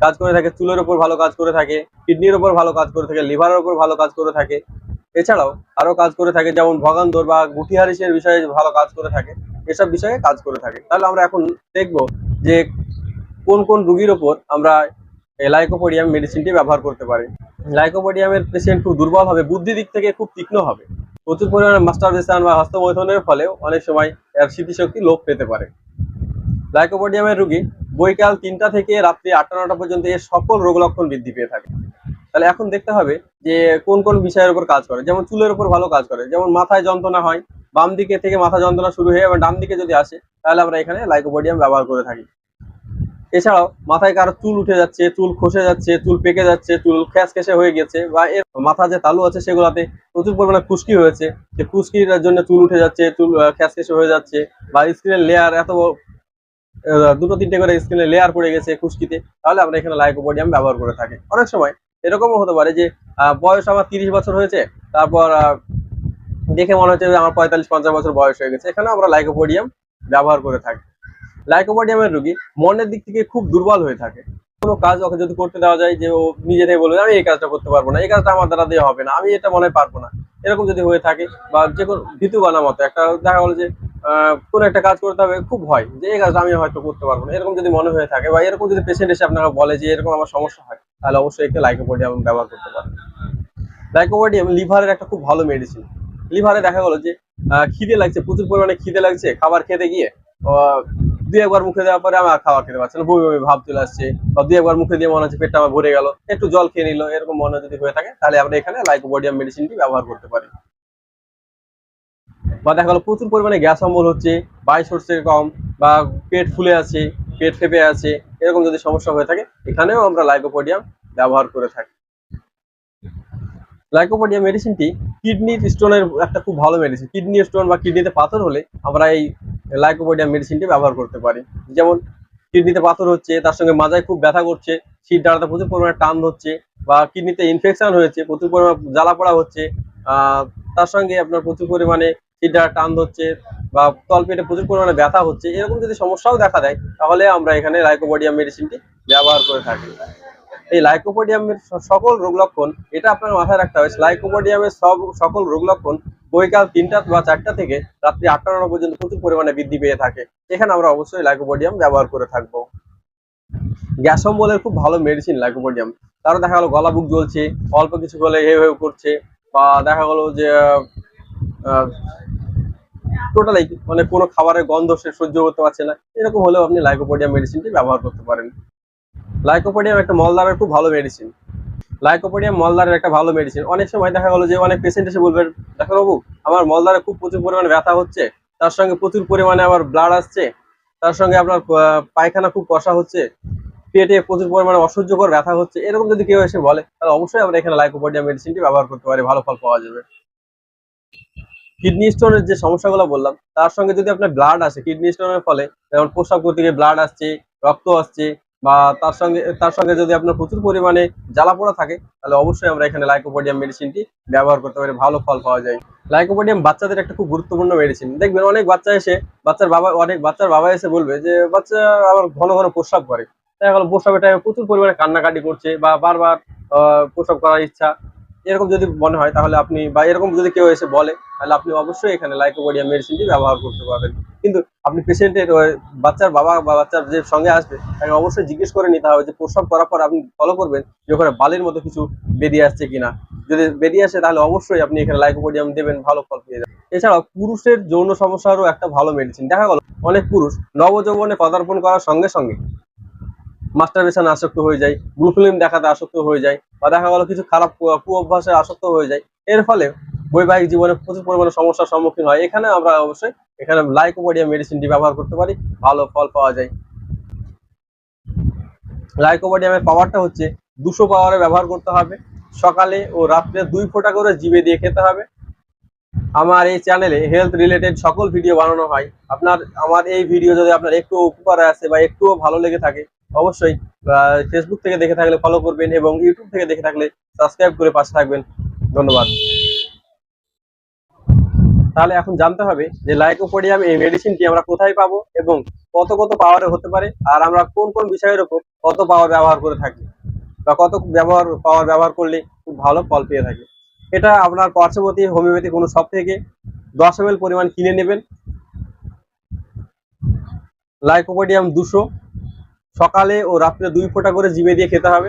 কাজ করে থাকে, চুলের ওপর ভালো কাজ করে থাকে, কিডনির ওপর ভালো কাজ করে থাকে, লিভারের ওপর ভালো কাজ করে থাকে। এছাড়াও আরও কাজ করে থাকে, যেমন ভগান্দর বা গুটি হারিসের বিষয়ে ভালো কাজ করে থাকে, এসব বিষয়ে কাজ করে থাকে। তাহলে আমরা এখন দেখব যে কোন কোন রুগীর ওপর আমরা লাইকোপোডিয়াম মেডিসিনটি ব্যবহার করতে পারি। লাইকোপোডিয়ামের পেশেন্ট খুব দুর্বল হবে, বুদ্ধি দিক থেকে খুব তীক্ষ্ণ হবে। প্রচুর পরিমাণে মাস্টারবেশন বা হস্তমৈথনের ফলেও অনেক সময় এর স্মৃতিশক্তি লোপ পেতে পারে। লাইকোপোডিয়ামের রুগী বৈকাল তিনটা থেকে রাত্রি আটটা নটা পর্যন্ত এর সকল রোগ লক্ষণ বৃদ্ধি পেয়ে থাকে। তাহলে এখন দেখতে হবে যে কোন কোন বিষয়ের উপর কাজ করে। যেমন চুলের উপর ভালো কাজ করে, যেমন মাথায় যন্ত্রণা হয়, বাম দিকে থেকে মাথা যন্ত্রণা শুরু হয়ে এবং ডান দিকে যদি আসে, তাহলে আমরা এখানে লাইকোপোডিয়াম ব্যবহার করে থাকি। এছাড়াও মাথায় কারও চুল উঠে যাচ্ছে, চুল খসে যাচ্ছে, চুল পেকে যাচ্ছে, চুল খ্যাস খেসে হয়ে গেছে বা এর মাথা যে তালু আছে সেগুলোতে প্রচুর পরিমাণে খুশকি হয়েছে। যে খুশকির জন্য চুল উঠে যাচ্ছে, চুল খ্যাস খেসে হয়ে যাচ্ছে বা স্কিনের লেয়ার এত দুটো তিনটে করে স্কিনের লেয়ার পড়ে গেছে খুশকিতে, তাহলে আমরা এখানে লাইকোপোডিয়াম ব্যবহার করে থাকি। অনেক সময় এরকমও হতে পারে যে বয়স আমার তিরিশ বছর হয়েছে, তারপর দেখে মনে হচ্ছে আমার পঁয়তাল্লিশ, পঞ্চাশ বছর বয়স হয়ে গেছে। এখানে আমরা লাইকোপোডিয়াম ব্যবহার করে থাকি। লাইকোপোডিয়ামের রোগী মনের দিক থেকে খুব দুর্বল হয়ে থাকে। কোনো কাজ ওকে যদি করতে দেওয়া যায় যে ও নিজে থেকে বলবে, আমি এই কাজটা করতে পারব না, এই কাজটা আমার দ্বারা দিয়ে হবে না, আমি এটা মনে পারব না। এরকম যদি হয়ে থাকে বা যে কোনো ভীতু বানা মতো, একটা দেখা গেলো যে কোনো একটা কাজ করতে হবে, খুব ভয় যে এই কাজটা আমি হয়তো করতে পারব না। এরকম যদি মনে হয়ে থাকে বা এরকম যদি পেশেন্ট এসে আপনারা বলে যে এরকম আমার সমস্যা হয়, তাহলে অবশ্যই একটা লাইকোপোডিয়াম ব্যবহার করতে পারেন। লাইকোপোডিয়াম লিভারের একটা খুব ভালো মেডিসিন লিভারে দেখা গেলো যে খিদে লাগছে, প্রচুর পরিমাণে খিদে লাগছে, খাবার খেতে গিয়ে দুই একবার মুখে দেওয়ার পরে আমার খাওয়া খেতে পারছে না, বমি বমি ভাব চলে আসছে, বা দুই একবার মুখে দিয়ে মনে হচ্ছে পেটটা আমার ভরে গেল, একটু জল খেয়ে নিল, এরকম মনে যদি হয়ে থাকে, তাহলে আমরা এখানে লাইকোপোডিয়াম মেডিসিনটি ব্যবহার করতে পারি বা দেখা গেলো প্রচুর পরিমাণে গ্যাস অম্বল হচ্ছে বাইশ হচ্ছে কম বা পেট ফুলে আছে, পেট ফেপে আছে, এরকম যদি সমস্যা হয়ে থাকে, এখানেও আমরা লাইকোপোডিয়াম ব্যবহার করে থাকি। লাইকোপোডিয়াম মেডিসিনটি কিডনি স্টোনের একটা খুব ভালো মেডিসিন কিডনি স্টোন বা কিডনিতে পাথর হলে আমরা এই লাইকোপোডিয়াম মেডিসিনটি ব্যবহার করতে পারি। যেমন কিডনিতে পাথর হচ্ছে, তার সঙ্গে মাজায় খুব ব্যথা করছে, শীত ডাঁড়াতে প্রচুর পরিমাণে টান হচ্ছে বা কিডনিতে ইনফেকশন হয়েছে, প্রচুর পরিমাণে জ্বালা পড়া হচ্ছে তার সঙ্গে আপনার প্রচুর পরিমাণে শীত টান হচ্ছে বা তলপেটে প্রচুর পরিমাণে ব্যথা হচ্ছে, এরকম যদি সমস্যাও দেখা দেয়, তাহলে আমরা এখানে লাইকোপোডিয়াম মেডিসিনটি ব্যবহার করে থাকি। এই লাইকোপোডিয়ামের সকল রোগ লক্ষণ, এটা আপনার মাথায় রাখতে হবে লাইকোপোডিয়ামের সব সকল রোগ লক্ষণ বৈকাল তিনটা বা চারটা থেকে রাত্রি আটটা নটা পর্যন্ত প্রচুর পরিমাণে বৃদ্ধি পেয়ে থাকে। এখানে আমরা অবশ্যই লাইকোপোডিয়াম ব্যবহার করে থাকব। গ্যাস অম্বলের খুব ভালো মেডিসিন লাইকোপোডিয়াম। তারও দেখা গেলো গলা বুক জ্বলছে, অল্প কিছু হলে হে হয়ে করছে, বা দেখা গেলো যে টোটালি মানে কোনো খাবারের গন্ধ সে সহ্য করতে পারছে না। এরকম হলেও আপনি লাইকোপোডিয়াম মেডিসিনটি ব্যবহার করতে পারেন। লাইকোপোডিয়াম একটা মলদারের খুব ভালো মেডিসিন লাইকোপোডিয়াম মলদারের একটা ভালো মেডিসিন অনেক সময় দেখা গেলো যে অনেক পেশেন্ট এসে বলবেন ডাক্তারবাবু আমার মলদারে খুব প্রচুর পরিমাণে ব্যথা হচ্ছে। তার সঙ্গে প্রচুর পরিমাণে আবার ব্লাড আসছে। তার সঙ্গে আপনার পায়খানা খুব কষা হচ্ছে। পেটে প্রচুর পরিমাণে অসহ্যকর ব্যথা হচ্ছে। এরকম যদি কেউ এসে বলে, তাহলে অবশ্যই আমরা এখানে লাইকোপোডিয়াম মেডিসিনটি ব্যবহার করতে পারি। ভালো ফল পাওয়া যাবে। কিডনি স্টোনের যে সমস্যাগুলো বললাম, তার সঙ্গে যদি আপনার ব্লাড আসে কিডনি স্টোনের ফলে, যেমন প্রস্রাব গিয়ে ব্লাড আসছে, রক্ত আসছে, বা তার সঙ্গে তার সঙ্গে যদি আপনার প্রচুর পরিমাণে জ্বালা পোড়া থাকে, তাহলে অবশ্যই আমরা এখানে লাইকোপোডিয়াম মেডিসিনটি ব্যবহার করতে পারি, ভালো ফল পাওয়া যায়। লাইকোপোডিয়াম বাচ্চাদের একটা খুব গুরুত্বপূর্ণ মেডিসিন দেখবেন অনেক বাচ্চা এসে, বাচ্চার বাবা, অনেক বাচ্চার বাবা এসে বলবে যে, বাচ্চা আবার ঘন ঘন প্রস্রাব করে দেখা গেলো প্রস্রাবের টাইমে প্রচুর পরিমাণে কান্নাকাটি করছে, বা বারবার প্রস্রাব করার ইচ্ছা এরকম যদি মনে হয়, তাহলে আপনি বা এরকম যদি কেউ এসে বলে, তাহলে আপনি অবশ্যই এখানে লাইকোপোডিয়াম মেডিসিনটি ব্যবহার করতে পারবেন। কিন্তু আপনি পেশেন্টের বাচ্চার বাবা বা বাচ্চার যে সঙ্গে আসবে, তাকে অবশ্যই জিজ্ঞেস করে নিতে হবে যে, প্রসব করার পর আপনি ফলো করবেন যে, ওখানে বালির মতো কিছু বেরিয়ে আসছে কিনা। যদি বেরিয়ে আসে, তাহলে অবশ্যই আপনি এখানে লাইকোপোডিয়াম দেবেন, ভালো ফল পেয়ে যাবেন। এছাড়াও পুরুষের যৌন সমস্যারও একটা ভালো মেডিসিন দেখা গেল, অনেক পুরুষ নবযৌবনে পদার্পণ করার সঙ্গে সঙ্গে মাস্টারবেশন আসক্ত হয়ে যায় ব্লু ফিল্ম দেখাতে আসক্ত হয়ে যায় বা দেখা গেল কিছু খারাপ কু- অভ্যাসে আসক্ত হয়ে যায়। এর ফলে বৈবাহিক জীবনে প্রচুর পরিমাণে সমস্যার সম্মুখীন হয়। এখানে আমরা অবশ্যই এখানে লাইকোপোডিয়াম মেডিসিনটি ব্যবহার করতে পারি, ভালো ফল পাওয়া যায়। লাইকোপোডিয়ামের পাওয়ারটা হচ্ছে দুশো পাওয়ারে ব্যবহার করতে হবে, সকালে ও রাত্রে দুই ফোঁটা করে জিভে দিয়ে খেতে হবে। আমার এই চ্যানেলে হেলথ রিলেটেড সকল ভিডিও বানানো হয়। আপনার, আমার এই ভিডিও যদি আপনার একটু উপকারে আসে বা একটুও ভালো লেগে থাকে অবশ্যই ফেসবুক থেকে দেখে থাকলে ফলো করবেন এবং ইউটিউব থেকে দেখে থাকলে সাবস্ক্রাইব করে পাশে থাকবেন। ধন্যবাদ। তাহলে এখন জানতে হবে যে লাইকোপোডিয়াম এই মেডিসিনটি আমরা কোথায় পাবো এবং কত কত পাওয়ারে হতে পারে আর আমরা কোন কোন বিষয়ের উপর কত পাওয়ার ব্যবহার করে থাকি বা কত ব্যবহার পাওয়ার ব্যবহার করলে খুব ভালো ফল পেয়ে থাকে। এটা আপনার পার্শ্ববর্তী হোমিওপ্যাথি কোনো শপ থেকে দশ এম পরিমাণ কিনে নেবেন। লাইকোপোডিয়াম দুশো সকালে ও রাত্রে দুই ফোঁটা করে জিভে দিয়ে খেতে হবে।